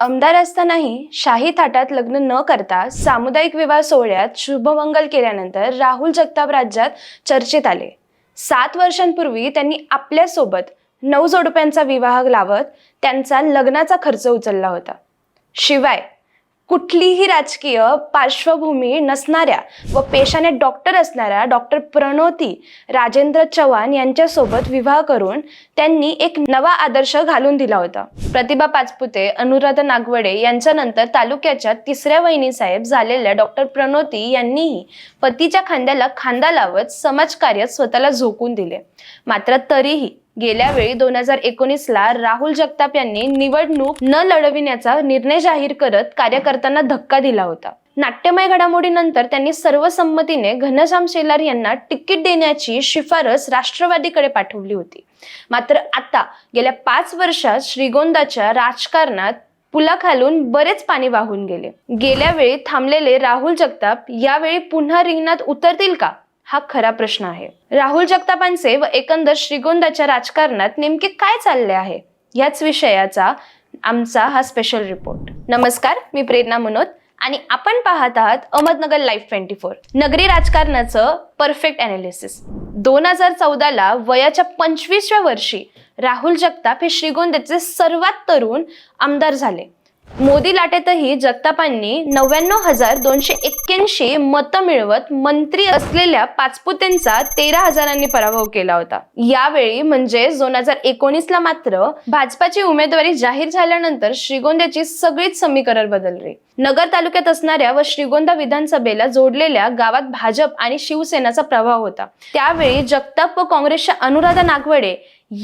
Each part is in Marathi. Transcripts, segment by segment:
आमदार असतानाही शाही थाटात लग्न न करता सामुदायिक विवाह सोहळ्यात शुभमंगल केल्यानंतर राहुल जगताप राज्यात चर्चेत आले. सात वर्षांपूर्वी त्यांनी आपल्यासोबत नऊ जोडप्यांचा विवाह लावत त्यांचा लग्नाचा खर्च उचलला होता. शिवाय कुठलीही राजकीय पार्श्वभूमी नसणाऱ्या व पेशाने डॉक्टर असणाऱ्या डॉक्टर प्रणोती राजेंद्र चव्हाण यांच्यासोबत विवाह करून त्यांनी एक नवा आदर्श घालून दिला होता. प्रतिभा पाचपुते अनुराधा नागवडे यांच्यानंतर तालुक्याच्या तिसऱ्या वहिनीसाहेब झालेल्या डॉक्टर प्रणोती यांनीही पतीच्या खांद्याला खांदा लावत समाजकार्यात स्वतःला झोकून दिले. मात्र तरीही गेल्या वेळी दोन हजार एकोणीसला राहुल जगताप यांनी निवडणूक न लढविण्याचा निर्णय जाहीर करत कार्यकर्त्यांना धक्का दिला होता. नाट्यमय घडामोडीनंतर त्यांनी सर्वसंमतीने घनश्याम शेलार यांना तिकीट देण्याची शिफारस राष्ट्रवादीकडे पाठवली होती. मात्र आता गेल्या पाच वर्षात श्रीगोंदाच्या राजकारणात पुलाखालून बरेच पाणी वाहून गेले. गेल्या वेळी थांबलेले राहुल जगताप यावेळी पुन्हा रिंगणात उतरतील का? हा खरा प्रश्न आहे. राहुल जगतापांचे व एकंदर श्रीगोंदाच्या राजकारणात नेमके काय चालले आहे? याच विषयाचा आमचा हा स्पेशल रिपोर्ट नमस्कार मी प्रेरणा मनोद आणि आपण पाहत आहात अहमदनगर लाईव्ह ट्वेंटी फोर नगरी राजकारणाचं परफेक्ट अनालिसिस दोन हजार चौदाला वयाच्या पंचवीसव्या वर्षी राहुल जगताप हे श्रीगोंद्याचे सर्वात तरुण आमदार झाले. मोदी लाटेतही जगतापांनी नव्याण्णव हजार दोनशे एक्क्याऐंशी मतं मिळवत मंत्री असलेल्या पाचपुतेंचा तेरा हजारांनी पराभव केला होता. यावेळी म्हणजे दोन हजार एकोणीसला मात्र भाजपाची उमेदवारी जाहीर झाल्यानंतर श्रीगोंद्याची सगळीच समीकरण बदलली. नगर तालुक्यात असणाऱ्या व श्रीगोंदा विधानसभेला जोडलेल्या गावात भाजप आणि शिवसेनाचा प्रभाव होता. त्यावेळी जगताप व काँग्रेसच्या अनुराधा नागवडे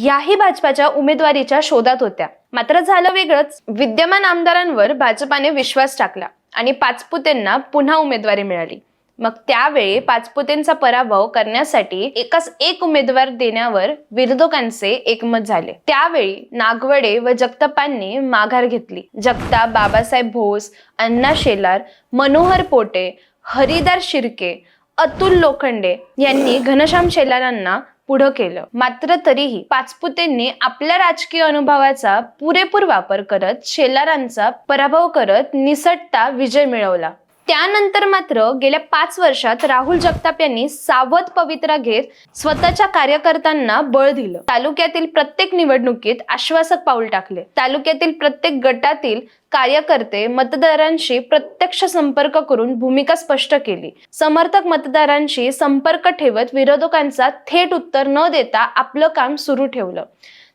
याही भाजपाच्या उमेदवारीच्या शोधात होत्या. मात्र झालं वेगळंच. विद्यमान आमदारांवर भाजपाने विश्वास टाकला आणि पाचपुतेंना पुन्हा उमेदवारी मिळाली. मग त्यावेळी पाचपुतेंचा पराभव करण्यासाठी एकाच एक उमेदवार देण्यावर विरोधकांचे एकमत झाले. त्यावेळी नागवडे व जगतापांनी माघार घेतली. जगताप बाबासाहेब भोस अण्णा शेलार मनोहर पोटे हरिदार शिर्के अतुल लोखंडे यांनी घनश्याम शेलारांना पुढं केलं. मात्र तरीही पाचपुतेंनी आपल्या राजकीय अनुभवाचा पुरेपूर वापर करत शेलारांचा पराभव करत निसटता विजय मिळवला. त्यानंतर मात्र गेल्या पाच वर्षात राहुल जगताप यांनी सावध पवित्रा घेत स्वतःच्या कार्यकर्त्यांना बळ दिलं. तालुक्यातील प्रत्येक निवडणुकीत आश्वासक पाऊल टाकले. तालुक्यातील प्रत्येक गटातील कार्यकर्ते मतदारांशी प्रत्यक्ष संपर्क करून भूमिका स्पष्ट केली. समर्थक मतदारांशी संपर्क ठेवत विरोधकांचा थेट उत्तर न देता आपलं काम सुरू ठेवलं.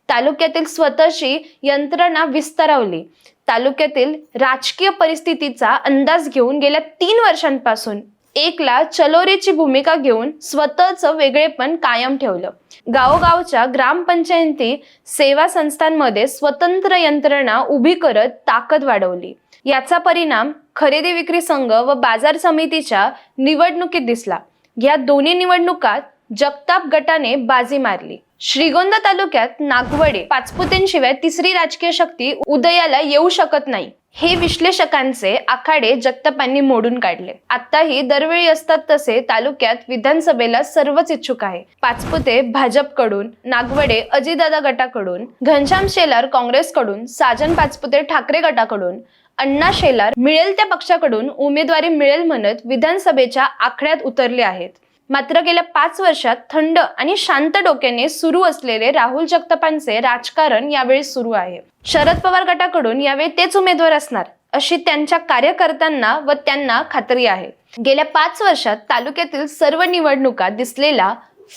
तालुक्यातील स्वतःची यंत्रणा विस्तारवली. तालुक्यातील राजकीय परिस्थितीचा अंदाज घेऊन गेल्या तीन वर्षांपासून एकला चलोरीची भूमिका घेऊन स्वतःचं वेगळेपण कायम ठेवलं. गावोगावच्या ग्रामपंचायती सेवा संस्थांमध्ये स्वतंत्र यंत्रणा उभी करत ताकद वाढवली. याचा परिणाम खरेदी विक्री संघ व बाजार समितीच्या निवडणुकीत दिसला. या दोन्ही निवडणुकात जगताप गटाने बाजी मारली. श्रीगोंदा तालुक्यात नागवडे पाचपुतेंशिवाय तिसरी राजकीय शक्ती उदयाला येऊ शकत नाही. हे विश्लेषकांचे आखाडे जगतापांनी मोडून काढले. आताही दरवेळी असतात तसे तालुक्यात विधानसभेला सर्वच इच्छुक आहे. पाचपुते भाजपकडून नागवडे अजितदादा गटाकडून घनश्याम शेलार काँग्रेसकडून साजन पाचपुते ठाकरे गटाकडून अण्णा शेलार मिळेल त्या पक्षाकडून उमेदवारी मिळेल म्हणत विधानसभेच्या आखड्यात उतरले आहेत. मात्र गेल्या पाच वर्षात थंड आणि शांत डोक्याने सुरू असलेले राहुल जगतापांचे राजकारण यावेळी सुरू आहे. शरद पवार गटाकडून यावेळी तेच उमेदवार असणार अशी त्यांच्या कार्यकर्त्यांना व त्यांना खात्री आहे. गेल्या पाच वर्षात तालुक्यातील सर्व निवडणुका दिसलेला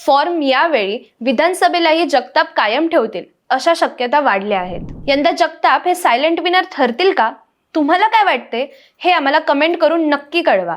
फॉर्म यावेळी विधानसभेलाही जगताप कायम ठेवतील अशा शक्यता वाढल्या आहेत. यंदा जगताप हे सायलेंट विनर ठरतील का? तुम्हाला काय वाटते? हे आम्हाला कमेंट करून नक्की कळवा.